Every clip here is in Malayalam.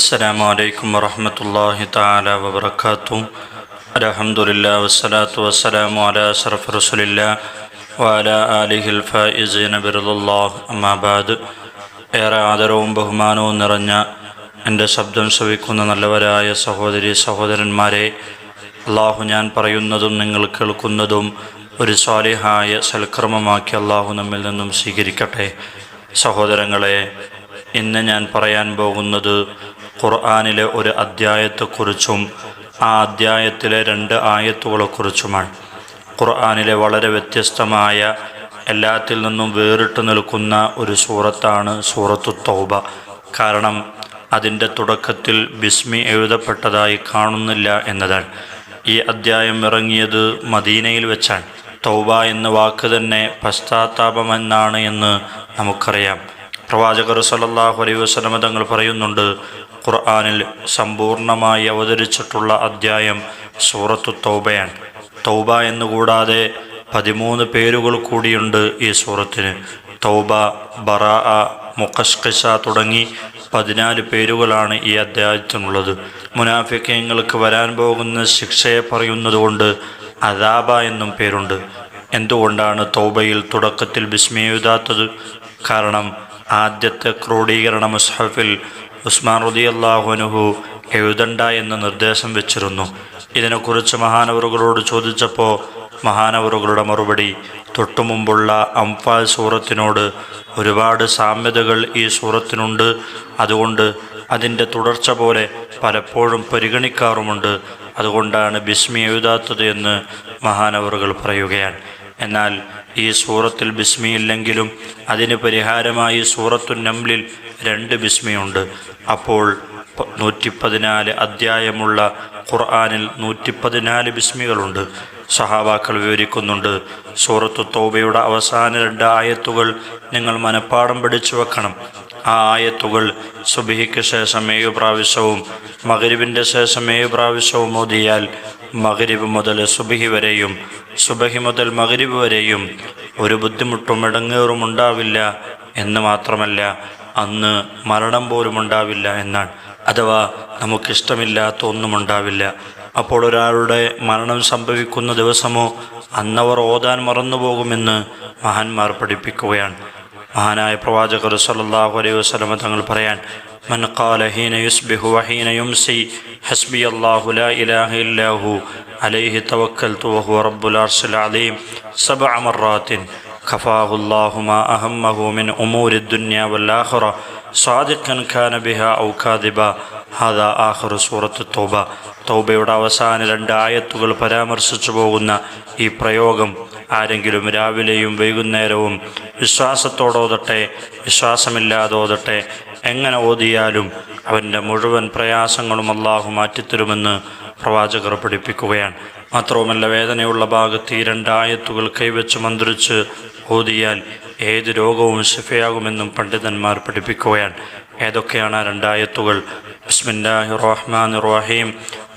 السلام عليكم ورحمة الله تعالى وبركاته الحمد لله والصلاة والسلام على أشرف رسول الله وعلى آله الفائزين برضا الله أما بعد ഏറെ ആദരവും ബഹുമാനവും നിറഞ്ഞ എൻ്റെ ശബ്ദം ശ്രവിക്കുന്ന നല്ലവരായ സഹോദരി സഹോദരന്മാരെ അള്ളാഹു ഞാൻ പറയുന്നതും നിങ്ങൾ കേൾക്കുന്നതും ഒരു സ്വാലിഹായ സൽക്രമമാക്കി അള്ളാഹു നമ്മിൽ നിന്നും സ്വീകരിക്കട്ടെ സഹോദരങ്ങളെ ഇന്ന് ഞാൻ പറയാൻ പോകുന്നത് ഖുർആാനിലെ ഒരു അധ്യായത്തെക്കുറിച്ചും ആ അധ്യായത്തിലെ രണ്ട് ആയത്തുകളെക്കുറിച്ചുമാണ്. ഖുർആാനിലെ വളരെ വ്യത്യസ്തമായ എല്ലാത്തിൽ നിന്നും വേറിട്ട് നിൽക്കുന്ന ഒരു സൂറത്താണ് സൂറത്തു തൗബ. കാരണം അതിന്റെ തുടക്കത്തിൽ ബിസ്മി എഴുതപ്പെട്ടതായി കാണുന്നില്ല എന്നതാണ്. ഈ അദ്ധ്യായം ഇറങ്ങിയത് മദീനയിൽ വെച്ചാണ്. തൗബ എന്ന വാക്ക് തന്നെ പശ്ചാത്താപമെന്നാണ് എന്ന് നമുക്കറിയാം. പ്രവാചകർ സല്ലല്ലാഹു അലൈഹി വസല്ലമ തങ്ങൾ പറയുന്നുണ്ട് ഖുർആനിൽ സമ്പൂർണമായി അവതരിച്ചിട്ടുള്ള അദ്ധ്യായം സൂറത്തു തൗബയാണ്. തൗബ എന്നുകൂടാതെ പതിമൂന്ന് പേരുകൾ കൂടിയുണ്ട് ഈ സൂറത്തിന്. തൗബ ബറാ മുഖഷ്കിഷ തുടങ്ങി പതിനാല് പേരുകളാണ് ഈ അധ്യായത്തിനുള്ളത്. മുനാഫിക്കങ്ങൾക്ക് വരാൻ പോകുന്ന ശിക്ഷയെ പറയുന്നതുകൊണ്ട് അദാബ എന്നും പേരുണ്ട്. എന്തുകൊണ്ടാണ് തൗബയിൽ തുടക്കത്തിൽ വിസ്മയെഴുതാത്തത് കാരണം ആദ്യത്തെ ക്രോഡീകരണ മുസ്ഹഫിൽ ഉസ്മാൻ റുദി അള്ളാഹുനുഹു എഴുതണ്ട എന്ന് നിർദ്ദേശം വെച്ചിരുന്നു. ഇതിനെക്കുറിച്ച് മഹാനവറുകളോട് ചോദിച്ചപ്പോൾ മഹാനവറുകളുടെ മറുപടി തൊട്ടുമുമ്പുള്ള അംഫാൽ സൂറത്തിനോട് ഒരുപാട് സാമ്യതകൾ ഈ സൂറത്തിനുണ്ട്. അതുകൊണ്ട് അതിന്റെ തുടർച്ച പോലെ പലപ്പോഴും പരിഗണിക്കാറുമുണ്ട്. അതുകൊണ്ടാണ് ബിസ്മി എഴുതാത്തത് എന്ന് മഹാനവറുകൾ പറയുകയാണ്. എന്നാൽ ഈ സൂറത്തിൽ ബിസ്മിയില്ലെങ്കിലും അതിന് പരിഹാരമായി സൂറത്തു നംലിൽ രണ്ട് ബിസ്മിയുണ്ട്. അപ്പോൾ നൂറ്റി പതിനാല് അധ്യായമുള്ള ഖുർആാനിൽ നൂറ്റി പതിനാല് ബിസ്മികളുണ്ട്. സഹാബാക്കൾ വിവരിക്കുന്നുണ്ട് സൂറത്തു തോബയുടെ അവസാന രണ്ട് ആയത്തുകൾ നിങ്ങൾ മനഃപ്പാടം പഠിച്ചു വെക്കണം. ആ ആയത്തുകൾ സുബിഹിക്ക് ശേഷം ഏഴ് പ്രാവശ്യവും മകരിവിന്റെ ശേഷം ഏഴ് പ്രാവശ്യവും ഓതിയാൽ മകരിവ് മുതൽ സുബിഹി വരെയും സുബഹി മുതൽ മകരിവ് വരെയും ഒരു ബുദ്ധിമുട്ടും ഇടങ്ങേറും ഉണ്ടാവില്ല എന്ന് മാത്രമല്ല അന്ന് മരണം പോലും ഉണ്ടാവില്ല എന്നാണ് അഥവാ നമുക്കിഷ്ടമില്ലാത്ത ഒന്നും ഉണ്ടാവില്ല അപ്പോൾ ഒരാളുടെ മരണം സംഭവിക്കുന്ന ദിവസമോ അന്നവർ ഓതാൻ മറന്നുപോകുമെന്ന് മഹാന്മാർ പഠിപ്പിക്കുകയാണ് മഹാനായ പ്രവാചകർ സല്ലല്ലാഹു അലൈഹി വസല്ലമ തങ്ങൾ പറയാൻ من قال حين يصبح وحين يمسي حسبي الله لا إله إلا هو عليه توكلت وهو رب العرش العظيم سبع مرات كفاه الله ما أهمه من أمور الدنيا والآخرة صادقا كان بها أو كاذبا هذا آخر سورة التوبة തൗബയുടെ അവസാന രണ്ട് ആയത്തുകൾ പരാമർശിച്ചു പോകുന്ന ഈ പ്രയോഗം ആരെങ്കിലും രാവിലെയും വൈകുന്നേരവും വിശ്വാസത്തോടോതട്ടെ വിശ്വാസമില്ലാതോതട്ടെ എങ്ങനെ ഓതിയാലും അവന്റെ മുഴുവൻ പ്രയാസങ്ങളും അള്ളാഹു മാറ്റിത്തരുമെന്ന് പ്രവാചകർ പഠിപ്പിക്കുകയാണ്. മാത്രവുമല്ല വേദനയുള്ള ഭാഗത്ത് ഈ രണ്ടായത്തുകൾ കൈവച്ച് മന്ത്രിച്ച് ഓതിയാൽ ഏത് രോഗവും ശിഫയാകുമെന്നും പണ്ഡിതന്മാർ പഠിപ്പിക്കുകയാണ്. ഏതൊക്കെയാണ് ആ രണ്ടായത്തുകൾ? ബിസ്മില്ലാഹി റഹ്മാൻ റഹീം.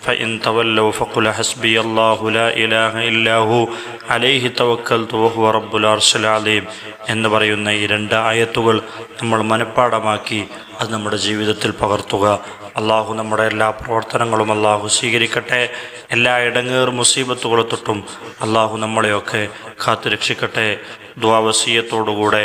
فإن تولوا فقل حسبي الله لا إله إلا هو عليه توكلت وهو رب العرش العظيم എന്ന് പറയുന്ന ഈ രണ്ട് ആയത്തുകൾ നമ്മൾ മനഃപ്പാടമാക്കി അത് നമ്മുടെ ജീവിതത്തിൽ പകർത്തുക അള്ളാഹു നമ്മുടെ എല്ലാ പ്രവർത്തനങ്ങളും അള്ളാഹു സ്വീകരിക്കട്ടെ എല്ലാ ഇടങ്ങേർ മുസീബത്തുകളെ തൊട്ടും അള്ളാഹു നമ്മളെയൊക്കെ കാത്തുരക്ഷിക്കട്ടെ ദ്വാവസീയത്തോടുകൂടെ